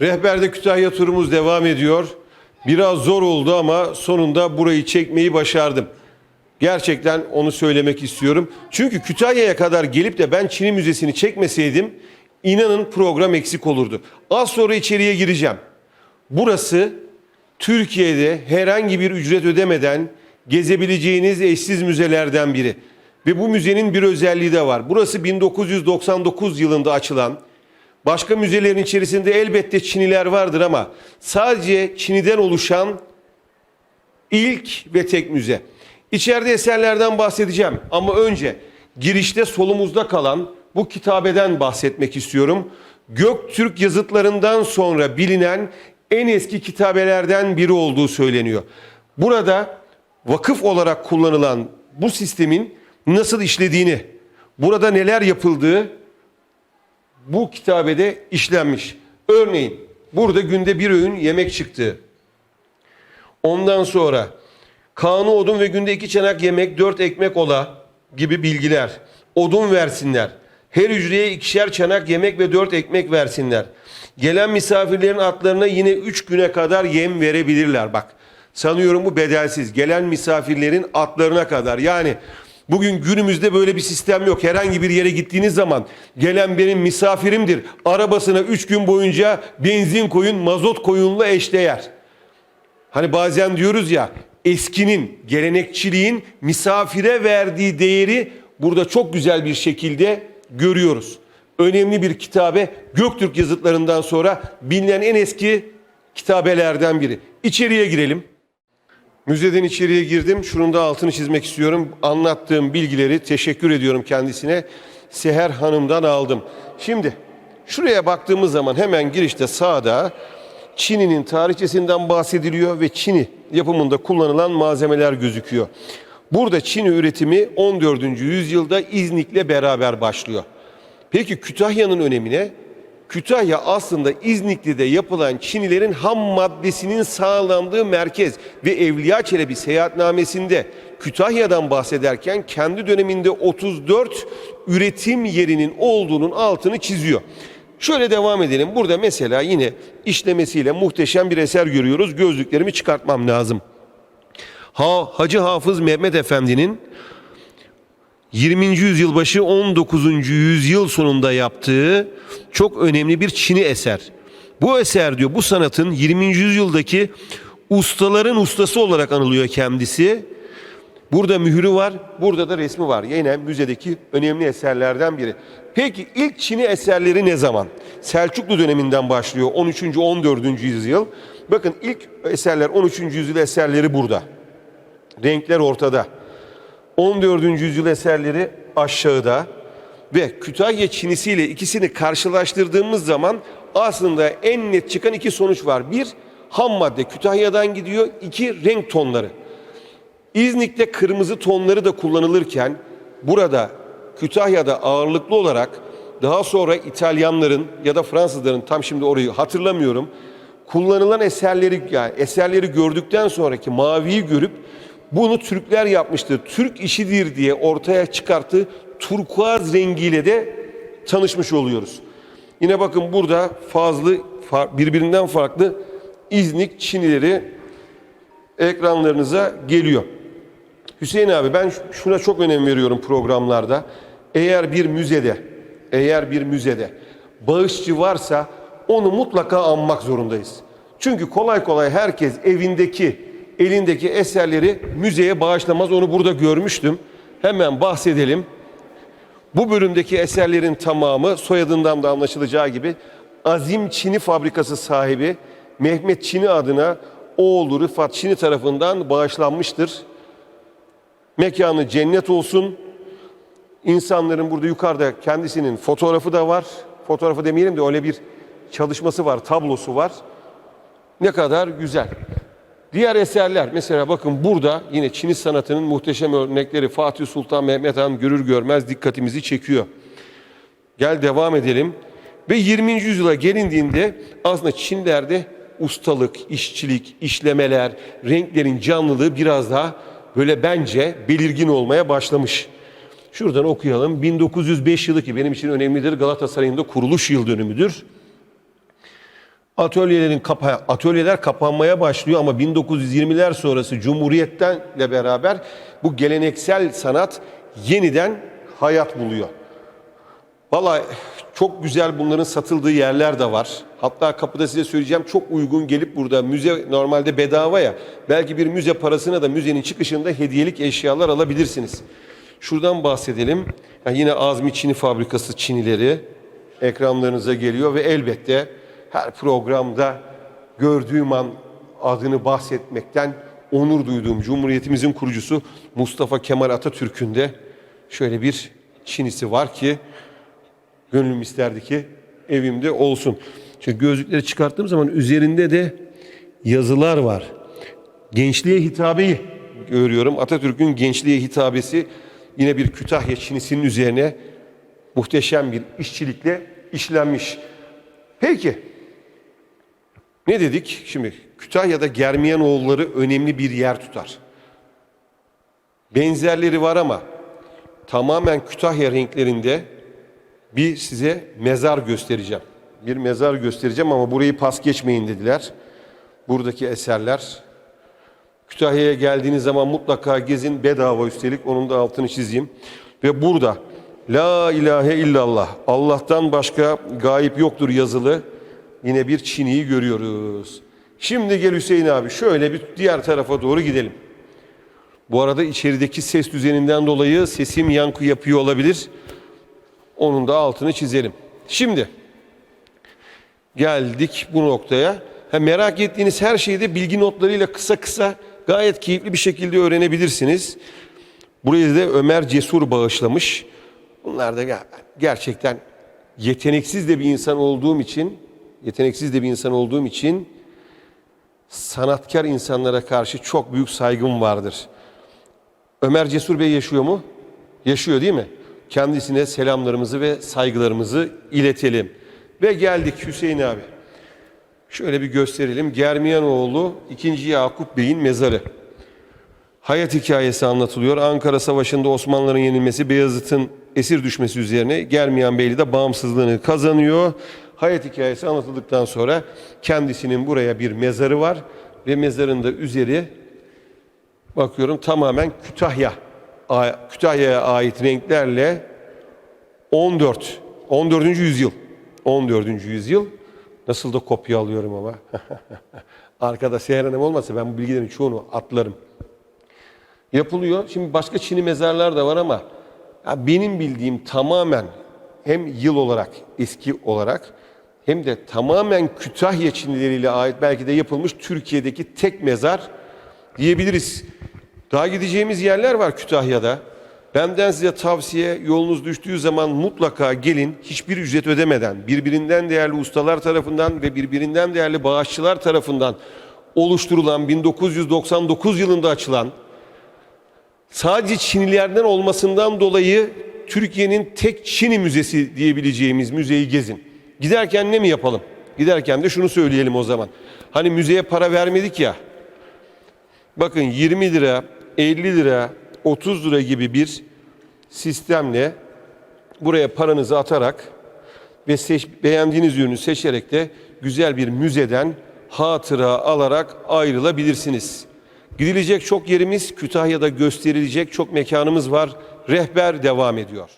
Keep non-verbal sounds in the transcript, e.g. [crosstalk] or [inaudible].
Rehberde Kütahya turumuz devam ediyor. Biraz zor oldu ama sonunda burayı çekmeyi başardım. Gerçekten onu söylemek istiyorum. Çünkü Kütahya'ya kadar gelip de ben Çin'i Müzesi'ni çekmeseydim inanın program eksik olurdu. Az sonra içeriye gireceğim. Burası Türkiye'de herhangi bir ücret ödemeden gezebileceğiniz eşsiz müzelerden biri. Ve bu müzenin bir özelliği de var. Burası 1999 yılında açılan Başka müzelerin içerisinde elbette Çiniler vardır ama sadece Çin'den oluşan ilk ve tek müze. İçeride eserlerden bahsedeceğim ama önce girişte solumuzda kalan bu kitabeden bahsetmek istiyorum. Göktürk yazıtlarından sonra bilinen en eski kitabelerden biri olduğu söyleniyor. Burada vakıf olarak kullanılan bu sistemin nasıl işlediğini, burada neler yapıldığı bu kitabede işlenmiş. Örneğin burada günde bir öğün yemek çıktı. Ondan sonra kanı odun ve günde iki çanak yemek, dört ekmek ola gibi bilgiler. Odun versinler. Her hücreye ikişer çanak yemek ve dört ekmek versinler. Gelen misafirlerin atlarına yine üç güne kadar yem verebilirler. Bak sanıyorum bu bedelsiz. Gelen misafirlerin atlarına kadar. Yani Bugün günümüzde böyle bir sistem yok. Herhangi bir yere gittiğiniz zaman gelen benim misafirimdir. Arabasına 3 gün boyunca benzin koyun, mazot koyunla eşdeğer. Hani bazen diyoruz ya eskinin, gelenekçiliğin misafire verdiği değeri burada çok güzel bir şekilde görüyoruz. Önemli bir kitabe Göktürk yazıtlarından sonra bilinen en eski kitabelerden biri. İçeriye girelim. Müzeden içeriye girdim. Şunun da altını çizmek istiyorum. Anlattığım bilgileri teşekkür ediyorum kendisine. Seher Hanım'dan aldım. Şimdi şuraya baktığımız zaman hemen girişte sağda Çin'in tarihçesinden bahsediliyor ve Çin'i yapımında kullanılan malzemeler gözüküyor. Burada Çin üretimi 14. yüzyılda İznik'le beraber başlıyor. Peki Kütahya'nın önemine Kütahya aslında İznikli'de yapılan Çinilerin ham maddesinin sağlandığı merkez ve Evliya Çelebi seyahatnamesinde Kütahya'dan bahsederken kendi döneminde 34 üretim yerinin olduğunun altını çiziyor. Şöyle devam edelim. Burada mesela yine işlemesiyle muhteşem bir eser görüyoruz. Gözlüklerimi çıkartmam lazım. Ha, Hacı Hafız Mehmet Efendi'nin 20. yüzyıl başı 19. yüzyıl sonunda yaptığı çok önemli bir Çin'i eser. Bu eser diyor bu sanatın 20. yüzyıldaki ustaların ustası olarak anılıyor kendisi. Burada mührü var, burada da resmi var. Yine müzedeki önemli eserlerden biri. Peki ilk Çin'i eserleri ne zaman? Selçuklu döneminden başlıyor 13. 14. yüzyıl. Bakın ilk eserler 13. yüzyıl eserleri burada. Renkler ortada. 14. yüzyıl eserleri aşağıda ve Kütahya Çinisi ile ikisini karşılaştırdığımız zaman aslında en net çıkan iki sonuç var. Bir, ham madde Kütahya'dan gidiyor. İki, renk tonları. İznik'te kırmızı tonları da kullanılırken burada Kütahya'da ağırlıklı olarak daha sonra İtalyanların ya da Fransızların tam şimdi orayı hatırlamıyorum kullanılan eserleri yani eserleri gördükten sonraki maviyi görüp bunu Türkler yapmıştır. Türk işidir diye ortaya çıkarttığı turkuaz rengiyle de tanışmış oluyoruz. Yine bakın burada fazla birbirinden farklı İznik Çinileri ekranlarınıza geliyor. Hüseyin abi ben şuna çok önem veriyorum programlarda. Eğer bir müzede, eğer bir müzede bağışçı varsa onu mutlaka anmak zorundayız. Çünkü kolay kolay herkes evindeki, elindeki eserleri müzeye bağışlamaz. Onu burada görmüştüm. Hemen bahsedelim. Bu bölümdeki eserlerin tamamı soyadından da anlaşılacağı gibi Azim Çini Fabrikası sahibi Mehmet Çini adına oğlu Rıfat Çini tarafından bağışlanmıştır. Mekanı cennet olsun. İnsanların burada yukarıda kendisinin fotoğrafı da var. Fotoğrafı demeyelim de öyle bir çalışması var, tablosu var. Ne kadar güzel. Diğer eserler mesela bakın burada yine Çin sanatının muhteşem örnekleri Fatih Sultan Mehmet Han görür görmez dikkatimizi çekiyor. Gel devam edelim. Ve 20. yüzyıla gelindiğinde aslında Çinlerde ustalık, işçilik, işlemeler, renklerin canlılığı biraz daha böyle bence belirgin olmaya başlamış. Şuradan okuyalım. 1905 yılı ki benim için önemlidir. Galatasaray'ın da kuruluş yıl dönümüdür. Atölyelerin kapa atölyeler kapanmaya başlıyor ama 1920'ler sonrası Cumhuriyet'tenle beraber bu geleneksel sanat yeniden hayat buluyor. Vallahi çok güzel bunların satıldığı yerler de var. Hatta kapıda size söyleyeceğim çok uygun gelip burada müze normalde bedava ya. Belki bir müze parasına da müzenin çıkışında hediyelik eşyalar alabilirsiniz. Şuradan bahsedelim. Yani yine Azmi Çini Fabrikası Çinileri ekranlarınıza geliyor ve elbette her programda gördüğüm an adını bahsetmekten onur duyduğum Cumhuriyetimizin kurucusu Mustafa Kemal Atatürk'ün de şöyle bir Çinisi var ki gönlüm isterdi ki evimde olsun. Çünkü gözlükleri çıkarttığım zaman üzerinde de yazılar var. Gençliğe hitabeyi görüyorum. Atatürk'ün gençliğe hitabesi yine bir Kütahya Çinisi'nin üzerine muhteşem bir işçilikle işlenmiş. Peki. Ne dedik? Şimdi Kütahya'da Germiyanoğulları önemli bir yer tutar. Benzerleri var ama tamamen Kütahya renklerinde bir size mezar göstereceğim. Bir mezar göstereceğim ama burayı pas geçmeyin dediler. Buradaki eserler. Kütahya'ya geldiğiniz zaman mutlaka gezin bedava üstelik onun da altını çizeyim. Ve burada La ilahe illallah Allah'tan başka gayip yoktur yazılı yine bir Çin'iyi görüyoruz. Şimdi gel Hüseyin abi şöyle bir diğer tarafa doğru gidelim. Bu arada içerideki ses düzeninden dolayı sesim yankı yapıyor olabilir. Onun da altını çizelim. Şimdi geldik bu noktaya. Ha, merak ettiğiniz her şeyi de bilgi notlarıyla kısa kısa gayet keyifli bir şekilde öğrenebilirsiniz. Burayı da Ömer Cesur bağışlamış. Bunlar da ger- gerçekten yeteneksiz de bir insan olduğum için, yeteneksiz de bir insan olduğum için sanatkar insanlara karşı çok büyük saygım vardır. Ömer Cesur Bey yaşıyor mu? Yaşıyor değil mi? Kendisine selamlarımızı ve saygılarımızı iletelim. Ve geldik Hüseyin abi. Şöyle bir gösterelim. Germiyanoğlu 2. Yakup Bey'in mezarı. Hayat hikayesi anlatılıyor. Ankara Savaşı'nda Osmanlıların yenilmesi, Beyazıt'ın esir düşmesi üzerine Germiyan Beyli de bağımsızlığını kazanıyor. Hayat hikayesi anlatıldıktan sonra kendisinin buraya bir mezarı var ve mezarında üzeri bakıyorum tamamen Kütahya Kütahya'ya ait renklerle 14 14. yüzyıl 14. yüzyıl nasıl da kopya alıyorum ama [laughs] arkada Seher Hanım olmasa ben bu bilgilerin çoğunu atlarım yapılıyor. Şimdi başka Çin'i mezarlar da var ama benim bildiğim tamamen hem yıl olarak eski olarak hem de tamamen Kütahya Çinileriyle ait belki de yapılmış Türkiye'deki tek mezar diyebiliriz. Daha gideceğimiz yerler var Kütahya'da. Benden size tavsiye yolunuz düştüğü zaman mutlaka gelin hiçbir ücret ödemeden birbirinden değerli ustalar tarafından ve birbirinden değerli bağışçılar tarafından oluşturulan 1999 yılında açılan sadece Çinlilerden olmasından dolayı Türkiye'nin tek Çini müzesi diyebileceğimiz müzeyi gezin. Giderken ne mi yapalım? Giderken de şunu söyleyelim o zaman. Hani müzeye para vermedik ya. Bakın 20 lira, 50 lira, 30 lira gibi bir sistemle buraya paranızı atarak ve seç, beğendiğiniz ürünü seçerek de güzel bir müzeden hatıra alarak ayrılabilirsiniz. Gidilecek çok yerimiz, Kütahya'da gösterilecek çok mekanımız var. Rehber devam ediyor.